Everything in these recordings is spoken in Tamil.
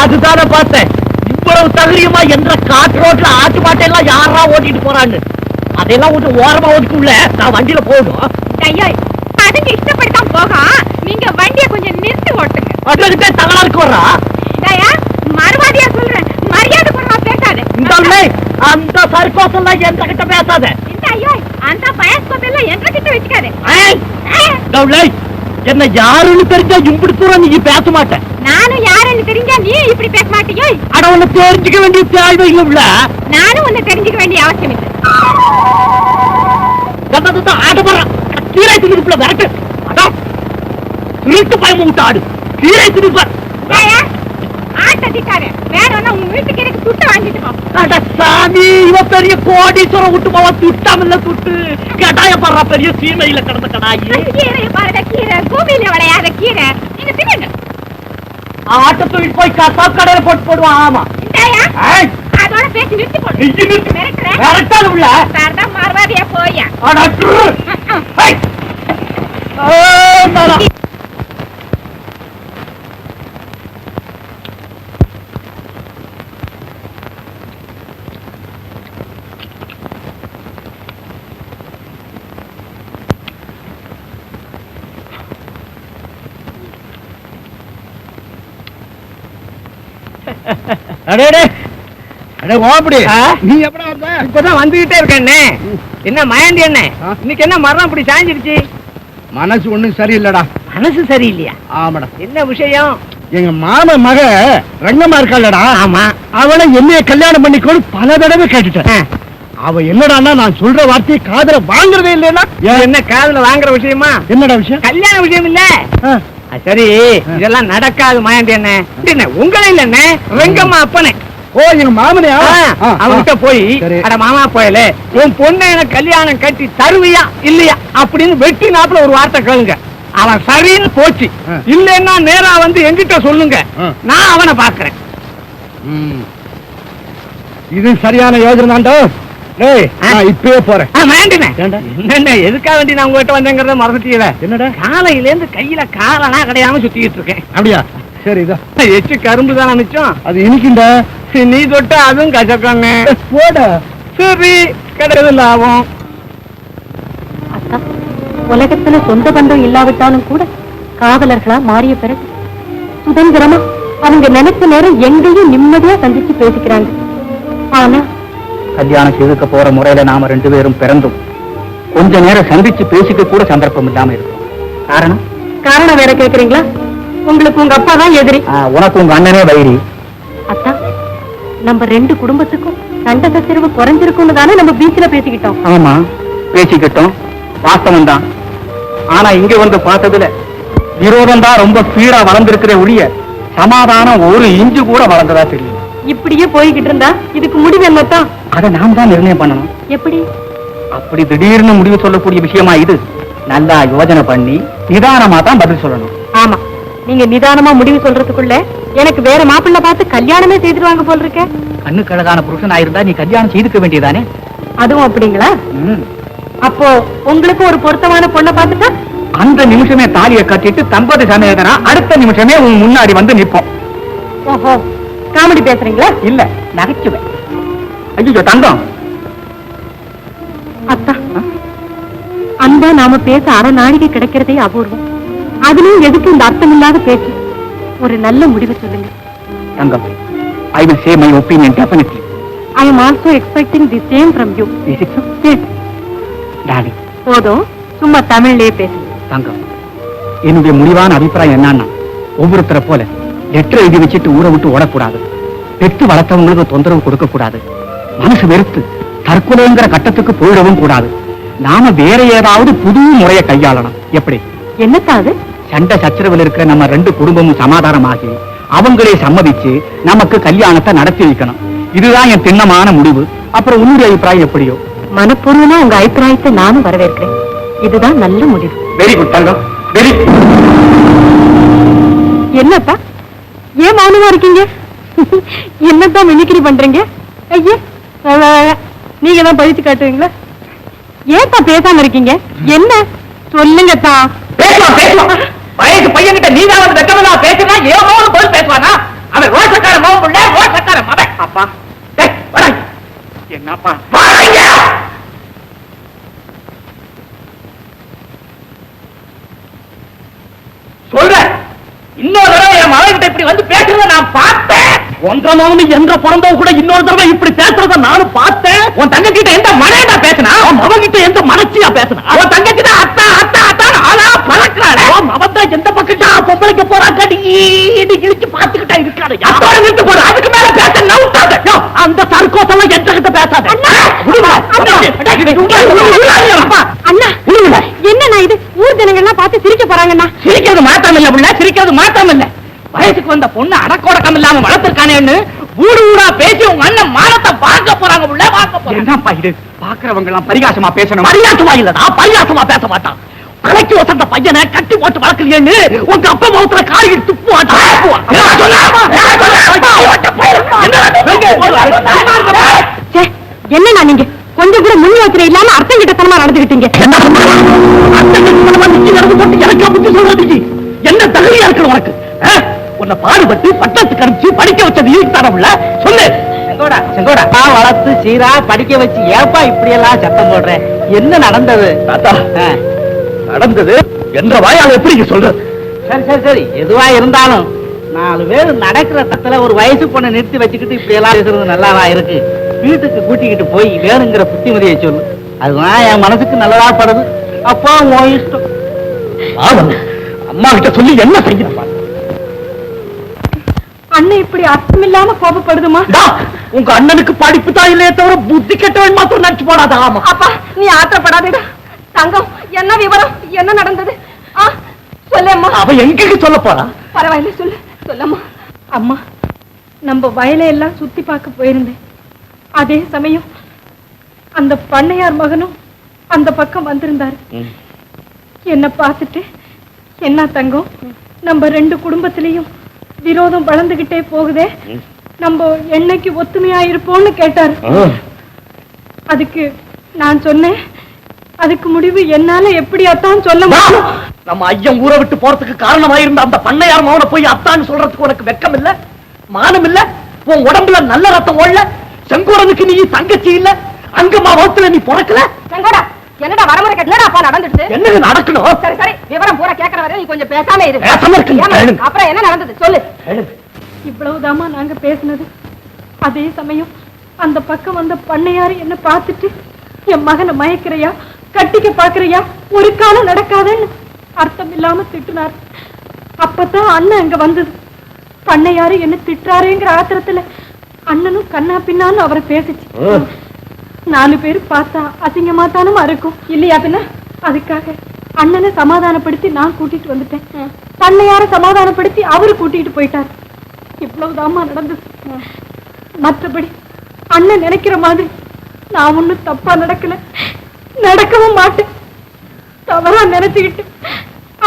அதுதானே பார்த்தேன். இவ்வளவு தகுதியுமா என்ற காட்டு ரோட்ல ஆட்டு மாட்டை எல்லாம் யாரா ஓட்டிட்டு போறான்னு? அதெல்லாம் ஒரு ஓரமா ஒதுக்குள்ள நான் வண்டியில போகணும் ஐயோ அதுக்கு இஷ்டப்படிதான் போகும் நீங்க வண்டியை கொஞ்சம் நிறுத்தி ஓட்டுங்க. அதுக்கிட்டே தகராறுக்கு வர்றா? இதாயா மறுவாதியா சொல்றேன். மரியாதை குறைவா பேசாத. அந்த சர்க்கோஸ் எல்லாம் என்ற கிட்ட பேசாத. இந்த ஐயோ அந்த பயாஸ்கோப் எல்லாம் என்ற கிட்ட வச்சுக்காது என்ன யாருன்னு தெரிஞ்சா இம்புடி தூரம் நீ பேச மாட்டேன். நானும் யாருன்னு தெரிஞ்சா நீ இப்படி பேச மாட்டியோ? அட உன்னை தெரிஞ்சுக்க வேண்டிய தேவை இல்ல நானும் உன்னை தெரிஞ்சுக்க வேண்டிய அவசியம் இல்லை. ஆட போறான் கீரை திணிப்புல விரட்டு. அடா. திருட்டு பயம விட்டு ஆடு. திணிப்பார் இதாயா ஆட்ட திட்டாரு வேணும்னா உங்க வீட்டுக்கு எனக்கு துட்ட வாங்கிட்டு போ. அட சாமி இவ பெரிய கோடீஸ்வரம் விட்டு போவா. துட்டாமல்ல துட்டு. கடாய பாடுறா பெரிய சீமையில கிடந்த கடாயி. கீரை பாருங்க கீரை. பூமியில விளையாத கீரை. நீங்க தின்னுங்க. ஆட்ட தொழில் போய் கசாப் கடையில போட்டு போடுவான் ஆமா. ஏய், அதோட பேசி நிறுத்தி போடு. நெய்யி நிறுத்து. விரட்டாது உள்ள. சார் தான் மறுவாதியா போயா? அட மேல. அடே. ஓப்படி? நீ எப்படா வந்த? இப்பதான் வந்துகிட்டே இருக்கேண்ணே என்ன மயந்தி என்ன? இன்னைக்கு என்ன மரம் இப்படி சாஞ்சிருச்சு மனசு ஒண்ணும் சரியில்லடா. மனசு சரியில்லையா? ஆமாடா என்ன விஷயம்? எங்க மாமன் மக ரங்கம்மா இருக்காளடா. ஆமா. அவளை என்னைய கல்யாணம் பண்ணிக்கோன்னு பல தடவை கேட்டுட்டேன். அவ என்னடான்னா நான் சொல்ற வார்த்தையை காதுல வாங்குறதே இல்லைன்னா என்ன காதுல வாங்குற விஷயமா? என்னடா விஷயம்? கல்யாண விஷயம் இல்ல. சரி இதெல்லாம் நடக்காது மயந்தி என்ன உங்களே இல்லண்ணே வெங்கம்மா அப்பனே. ஓ எங்க மாமனையா அவன்கிட்ட போய். அட மாமா போயல உன் பொண்ணை எனக்கு கல்யாணம் கட்டி தருவியா இல்லையா அப்படின்னு வெட்டி நாப்புல ஒரு வார்த்தை கேளுங்க. அவன் சரின்னு போச்சு. இல்லைன்னா நேரா வந்து எங்கிட்ட சொல்லுங்க. நான் அவனை பாக்குறேன். இது சரியான யோஜனை இப்பவே போறேன்? என்னென்ன எதுக்காக வேண்டி நான் உங்ககிட்ட வந்தேங்கிறத மறந்துட்டீல என்னடா? காலையில இருந்து கையில காலனா கிடையாம சுத்திட்டு இருக்கேன். அப்படியா? சரி இதோ. எச்சு கரும்பு தானே மிச்சம்? அது இனிக்குண்டா? நீ தொட்ட அதுவும் கசக்கண்ணு. போட. சரி கிடையாது லாபம். உலகத்துல சொந்த பந்தம் இல்லாவிட்டாலும் கூட காதலர்களா மாறிய பிறகு சுதந்திரமா அவங்க நினைச்ச நேரம் எங்கேயும் நிம்மதியா சந்திச்சு பேசிக்கிறாங்க. ஆனா கல்யாணம் செய்துக்க போற முறையில நாம ரெண்டு பேரும் பிறந்தும் கொஞ்ச நேரம் சந்திச்சு பேசிக்க கூட சந்தர்ப்பம் இல்லாம இருக்கும். காரணம்? காரணம் வேற கேக்குறீங்களா? உங்களுக்கு உங்க அப்பா தான் எதிரி. உனக்கு உங்க அண்ணனே வைரி. அத்தா நம்ம ரெண்டு குடும்பத்துக்கும் சண்டை சச்சரவு குறைஞ்சிருக்கும்னு தானே நம்ம பீச்ல பேசிக்கிட்டோம். ஆமா பேசிக்கிட்டோம். வாஸ்தவம் தான். ஆனா இங்க வந்து பார்த்ததுல விரோதம் தான் ரொம்ப ஸ்பீடா வளர்ந்திருக்கிற ஒழிய சமாதானம் ஒரு இஞ்சு கூட வளர்ந்ததா தெரியும். இப்படியே போய்கிட்டு இருந்தா இதுக்கு முடிவு என்னத்தான் அதை நாம் தான் நிர்ணயம் பண்ணணும். எப்படி? அப்படி திடீர்னு முடிவு சொல்லக்கூடிய விஷயமா இது. நல்லா யோசனை பண்ணி நிதானமா தான் பதில் சொல்லணும். ஆமா. நீங்க நிதானமா முடிவு சொல்றதுக்குள்ள எனக்கு வேற மாப்பிள்ளை பார்த்து கல்யாணமே செய்துருவாங்க போல் இருக்க கண்ணுக்கு அழகான புருஷனா இருந்தா நீ கல்யாணம் செய்துக்க வேண்டியதானே? அதுவும் அப்படிங்களா. அப்போ உங்களுக்கு ஒரு பொருத்தமான பொண்ணை பார்த்துட்டா? அந்த நிமிஷமே தாலியை கட்டிட்டு தம்பதி சமேதனா அடுத்த நிமிஷமே உன் முன்னாடி வந்து நிப்போம் ஓஹோ. காமெடி பேசுறீங்களா? இல்ல நகைச்சுவை. ஐயோ தங்கம். அத்தா அன்பா நாம பேச அரை நாழிகை கிடைக்கிறதே அபூர்வம். அதுலயும் எதுக்கு இந்த அர்த்தமில்லாத பேச்சு. ஒரு நல்ல முடிவு சொல்லுங்க. தங்கம் I will say my opinion definitely I am also expecting the same from you is it daddy போதும் சும்மா தமிழ்லயே பேசுங்க தங்கம் என்னுடைய முடிவான அபிப்பிராயம் என்னன்னா ஒவ்வொருத்தரை போல லெட்டர் எழுதி வச்சுட்டு ஊரை விட்டு ஓடக்கூடாது. பெற்று வளர்த்தவங்களுக்கு தொந்தரவு கொடுக்க கூடாது மனசு வெறுத்து தற்கொலைங்கிற கட்டத்துக்கு போயிடவும் கூடாது. நாம வேற ஏதாவது புது முறையை கையாளணும். எப்படி? என்னத்தா அது? சண்டை சச்சரவில் இருக்கிற நம்ம ரெண்டு குடும்பமும் சமாதானமாகி அவங்களே சம்மதிச்சு நமக்கு கல்யாணத்தை நடத்தி வைக்கணும். இதுதான் என் திண்ணமான முடிவு. அப்புறம் உன்னுடைய அபிப்பிராயம் எப்படியோ? மனப்பூர்வமா உங்க அபிப்பிராயத்தை நானும் வரவேற்கிறேன். இதுதான் நல்ல முடிவு. வெரி குட் தங்கம். வெரி என்னப்பா? ஏன் மௌனமா இருக்கீங்க? என்னத்தான் மிமிக்ரி பண்றீங்க? ஐயே. நீங்க தான் பழித்து காட்டுவீங்களா? ஏன்ப்பா பேசாம இருக்கீங்க? என்ன? சொல்லுங்க தான் பேசலாம் பேசலாம் வயது பையன்கிட்ட நீ தான் வந்து வெக்கமெல்லாம் ஏதோ ஒரு பொருள் பேசுவானா அவன் ரோஷக்கார மகன் பிள்ளை ரோஷக்கார மகன். அப்பா. என்னப்பா? சொல்ற இன்னொரு தடவை என் மகன் இப்படி வந்து பேசுறத நான் பார்த்தேன். ஒன்ற மகன் என்ற பிறந்தவ கூட இன்னொரு தடவை இப்படி பேசுறத நானும் பார்த்தேன். உன் கிட்ட எந்த மனையடா பேசினா? உன் மகன் கிட்ட எந்த மனச்சியா பேசினா? உன் தான் அத்தா அத்தா அத்தான் ஆளா பறக்கிறாள். உன் மகன் தான் எந்த பக்கத்தா பொம்பளைக்கு போறா கடி இடிச்சு பார்த்துக்கிட்டா இருக்காரு அதோட நிறுத்து போற அதுக்கு மேல பேச நவுத்தாத யோ, அந்த சர்க்கோசெல்லாம் என்ற கிட்ட பேசாத. அண்ணா விடுங்க. என்னண்ணா இது? ஊர் ஜனங்கள்லாம் பார்த்து சிரிக்க போறாங்கண்ணா. சிரிக்கிறது மாற்றம் இல்ல புள்ள சிரிக்கிறது மாற்றம் இல்ல வயசுக்கு வந்த பொண்ணு அடக்கோடக்கம் இல்லாம வளர்த்திருக்கானேன்னு ஊடு ஊடா பேசி உங்க அண்ணன் மானத்தை பார்க்க போறாங்க புள்ள பார்க்க போறாங்க. என்னப்பா இது? பாக்குறவங்க எல்லாம் பரிகாசமா பேசணும். பரியாசமா இல்லடா பரியாசமா பேச மாட்டான். கலைக்கு வசந்த பையனை கட்டி போட்டு வளர்க்கலையேன்னு உங்க அப்பா முகத்துல காரி துப்பு ச்சே, என்னண்ணா நீங்க? கொஞ்சம் கூட முன் யோசனை இல்லாம அர்த்தம் கிட்டத்தனமா நடந்துகிட்டீங்க ஈடு தரவுல சொல்லு. செங்கோடா செங்கோடா. நான் வளர்த்து சீரா படிக்க வச்சு ஏப்பா இப்படி எல்லாம் சத்தம் போடுறேன் என்ன நடந்தது? தாத்தா நடந்தது என்ற வாயால் எப்படி சொல்றது? சரி சரி சரி. எதுவா இருந்தாலும் நாலு பேர் நடக்கிற தத்துல ஒரு வயசு பொண்ணை நிறுத்தி வச்சுக்கிட்டு இப்படி எல்லாம் பேசுறது நல்லாவா இருக்கு? வீட்டுக்கு கூட்டிக்கிட்டு போய் வேணுங்கிற புத்திமதியை சொல்லு. அதுதான் என் மனசுக்கு நல்லதா படுது. அப்போ உன் இஷ்டம். அம்மா கிட்ட சொல்லி என்ன செய்யணும்? அண்ணன் இப்படி அர்த்தம் இல்லாம கோபப்படுதுமா உங்க அண்ணனுக்கு படிப்பு தான் இல்லையே தவிர புத்தி கெட்டவன் மாத்திரம் நினைச்சு போடாத ஆமா. அப்பா நீ ஆத்திரப்படாதேடா தங்கம் என்ன விவரம் என்ன நடந்தது? ஆ சொல்லேம்மா. அவ எங்களுக்கு சொல்ல போறா? பரவாயில்ல சொல்லு சொல்லம்மா. அம்மா நம்ம வயலை எல்லாம் சுத்தி பார்க்க போயிருந்தேன். அதே சமயம் அந்த பண்ணையார் மகனும் அந்த பக்கம் வந்திருந்தாரு. என்ன பார்த்துட்டு என்ன தங்கம் நம்ம ரெண்டு குடும்பத்திலையும் விரோதம் வளர்ந்துகிட்டே போகுதே. நம்ம என்னைக்கு ஒத்துமையா இருப்போம்னு கேட்டாரு அதுக்கு நான் சொன்னேன். அதுக்கு முடிவு என்னால எப்படியாத்தான் சொல்ல முடியும். நம்ம ஐயன் ஊரை விட்டு போறதுக்கு காரணமாயிருந்த அந்த பண்ணையார் மகனை போய் அத்தான்னு சொல்றதுக்கு உனக்கு வெக்கம் இல்ல மானம் இல்ல உன் உடம்புல நல்ல ரத்தம் ஓடல? செங்கோடனுக்கு நீ தங்கச்சி இல்ல? அங்கம்மா வகுத்துல நீ பிறக்கல? செங்கோடா! என்னடா வரமுறை என்னடாப்பா நடந்துடுச்சு? என்னது நடக்கணும்? சரி சரி விவரம் பூரா கேட்கற வரை நீ கொஞ்சம் பேசாம இரு. அப்புறம் என்ன நடந்தது? சொல்லு. இவ்வளவுதாம்மா நாங்க பேசினது. அதே சமயம் அந்த பக்கம் வந்த பண்ணையாரு என்ன பார்த்துட்டு என் மகனை மயக்கிறையா? கட்டிக்க பாக்குறியா ஒரு காலம் நடக்காதுன்னு அர்த்தம் இல்லாம திட்டுனார். அப்பதான் அண்ணன் அங்க வந்தது. பண்ணையாரு என்ன திட்டுறாருங்கிற ஆத்திரத்துல அண்ணனும் கண்ணா பின்னான்னு அவரை பேசிச்சு. நாலு பேர் பார்த்தா அசிங்கமா தானுமா இருக்கும். இல்லையா பின்ன? அதுக்காக அண்ணனை சமாதானப்படுத்தி நான் கூட்டிட்டு வந்துட்டேன். தன்னையார சமாதானப்படுத்தி அவரு கூட்டிட்டு போயிட்டார். இவ்வளவுதாம்மா நடந்தது. மற்றபடி அண்ணன் நினைக்கிற மாதிரி நான் ஒண்ணும் தப்பா நடக்கல. நடக்கவும் மாட்டேன். தவறா நினைச்சுக்கிட்டு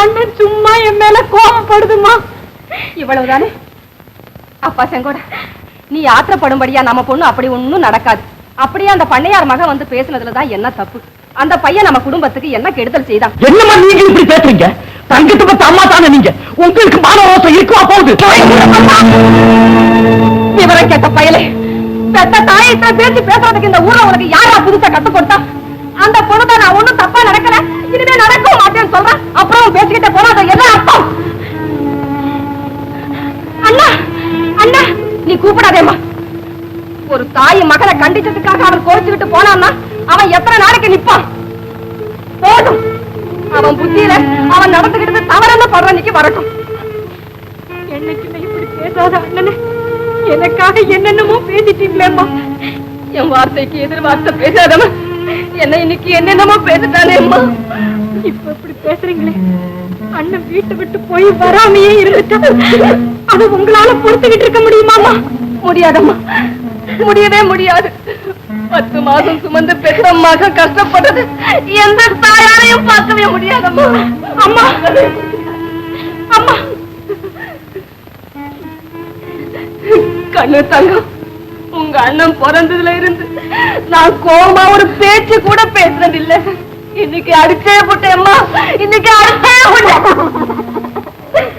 அண்ணன் சும்மா என் மேல கோபப்படுதுமா இவ்வளவுதானே? அப்பா செங்கோட நீ யாத்திரப்படும்படியா நம்ம பொண்ணு அப்படி ஒண்ணும் நடக்காது. அப்படியே அந்த பண்ணையார் மகன் வந்து பேசுனதுல தான் என்ன தப்பு? அந்த பையன் நம்ம குடும்பத்துக்கு என்ன கெடுதல் செய்தான்? என்னம்மா நீங்க இப்படி பேசுறீங்க? தங்கத்தை பத்த அம்மா தானே நீங்க? உங்களுக்கு மானரோசம் இருக்குவா போகுது? விவரம் கேட்ட பயலே பெத்த தாயிட்ட பேசி பேசுறதுக்கு இந்த ஊர்ல உனக்கு யாரா புதுசா கத்து கொடுத்தா? அந்த பொண்ணு நான் ஒண்ணும் தப்பா நடக்கல. இனிமே நடக்கவும் மாட்டேன்னு சொல்றேன் அப்புறம் பேசிக்கிட்டே போனா அது என்ன அர்த்தம்? அண்ணா அண்ணா நீ கூப்பிடாதேம்மா. ஒரு தாய் மகனை கண்டிச்சதுக்காக அவன் கோரிச்சுக்கிட்டு போனான்னா அவன் எத்தனை நாளைக்கு நிப்பான்? போதும். அவன் புத்தியில அவன் நடந்துகிட்டு தவறன்னு படுற வரட்டும். என்னைக்குமே இப்படி பேசாத அண்ணனே. எனக்காக என்னென்னமோ பேசிட்டீங்களேம்மா. என் வார்த்தைக்கு எதிர் வார்த்தை பேசாதவன் என்ன இன்னைக்கு என்னென்னமோ பேசிட்டானேம்மா. இப்ப இப்படி பேசுறீங்களே. அண்ணன் வீட்டை விட்டு போய் வராமையே இருந்துட்டா அதை உங்களால பொறுத்துக்கிட்டு இருக்க முடியுமாமா முடியாதம்மா. முடியவே முடியாது. பத்து மாசம் சுமந்து பெற்றம்மாக மகன் கஷ்டப்படுறது எந்த தாயாரையும் பார்க்கவே முடியாது அம்மா. அம்மா. கண்ணு தங்கம் உங்க அண்ணன் பிறந்ததுல இருந்து நான் கோமா ஒரு பேச்சு கூட பேசுறது இல்ல இன்னைக்கு அடிச்சே போட்டேம்மா. இன்னைக்கு அடிச்சே போட்டேன்.